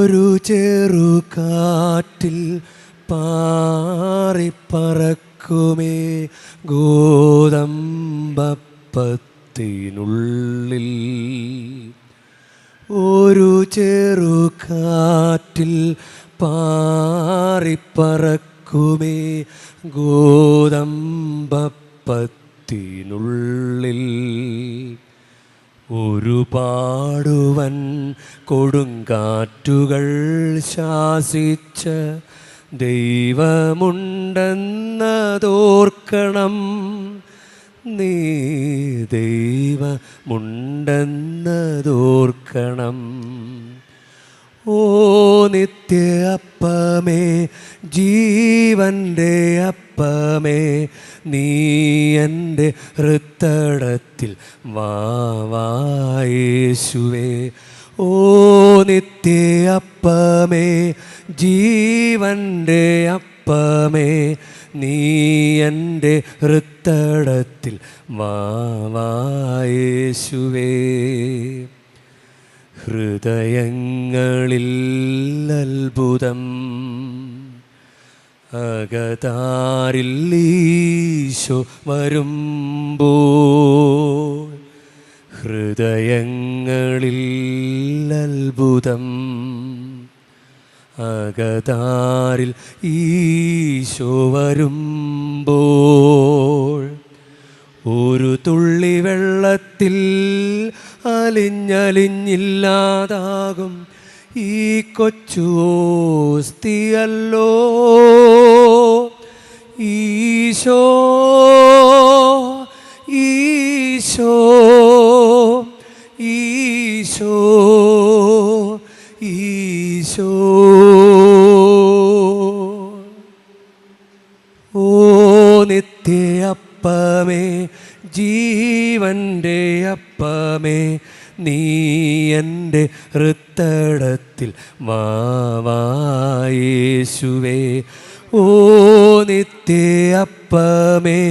ഒരു ചെറുകാറ്റിൽ പാറിപ്പറക്കുമേ ഗോതമ്പപ്പത്തിനുള്ളിൽ. ഒരു ചെറുകാറ്റിൽ പാറിപ്പറക്കുമേ ഗോതമ്പപ്പത്തിനുള്ളിൽ. ഒരുപാടുവൻ കൊടുങ്കാറ്റുകൾ ശാസിച്ച ദൈവമുണ്ടെന്നതോർക്കണം. നീ ദൈവമുണ്ടെന്നതോർക്കണം. ഓ നിത്യ അപ്പമേ ജീവന്റെ അപ്പമേ നീ എന്റെ ഹൃത്തടത്തിൽ വാവായേശുവേ ഓ നിത്യ അപ്പമേ ജീവന്റെ അപ്പമേ നീ എന്റെ ഹൃത്തടത്തിൽ വാവായേശുവേ ഹൃദയങ്ങളിൽ അത്ഭുതം അകതാരിൽ ഈശോ വരുമ്പോ ഹൃദയങ്ങളിൽ അത്ഭുതം അകതാരിൽ ഈശോ വരുമ്പോൾ ഒരു തുള്ളി വെള്ളത്തിൽ അലിഞ്ഞലിഞ്ഞില്ലാതാകും. ഈ കൊച്ചു ഓസ്തിയല്ലോ. ഈശോ ഈശോ ഈശോ ഈശോ. ഓ നിത്യ എന്റെ ഹൃത്തടത്തിൽ മാവായേശുവേ ഓ നിത്യ അപ്പമേ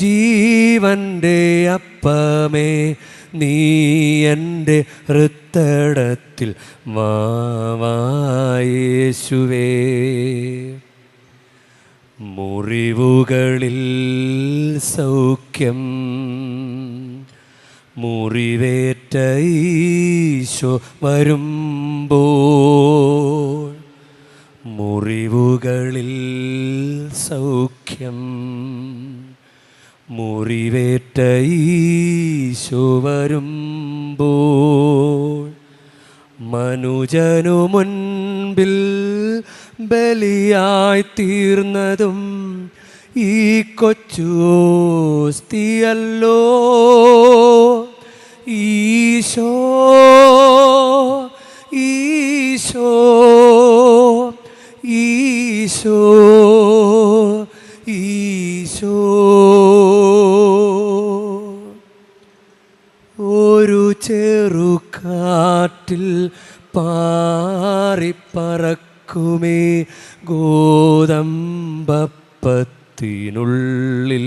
ജീവന്റെ അപ്പമേ നീ എന്റെ ഹൃത്തടത്തിൽ മാവായേശുവേ മുറിവുകളിൽ സൗഖ്യം മുറിവേറ്റ ഈശോ വരുമ്പോൾ മുറിവുകളിൽ സൗഖ്യം. മുറിവേറ്റ ഈശോ വരുമ്പോൾ മനുജനു മുൻപിൽ ബലിയായി തീർന്നതും ഈ കൊച്ചുസ്തിയല്ലോ ഈശോ ഈശോ ഈശോ ഈശോ. ഒരു ചെറുകാറ്റിൽ പാറിപ്പറക്കുമേ ഗോതമ്പപ്പത്തിനുള്ളിൽ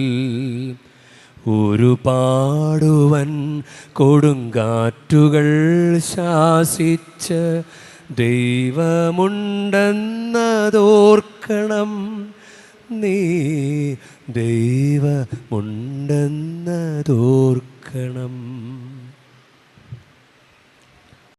ഒരു പാടുവൻ കൊടുങ്കാറ്റുകൾ ശാസിച്ച ദൈവമുണ്ടെന്നതോർക്കണം. നീ ദൈവമുണ്ടെന്നതോർക്കണം.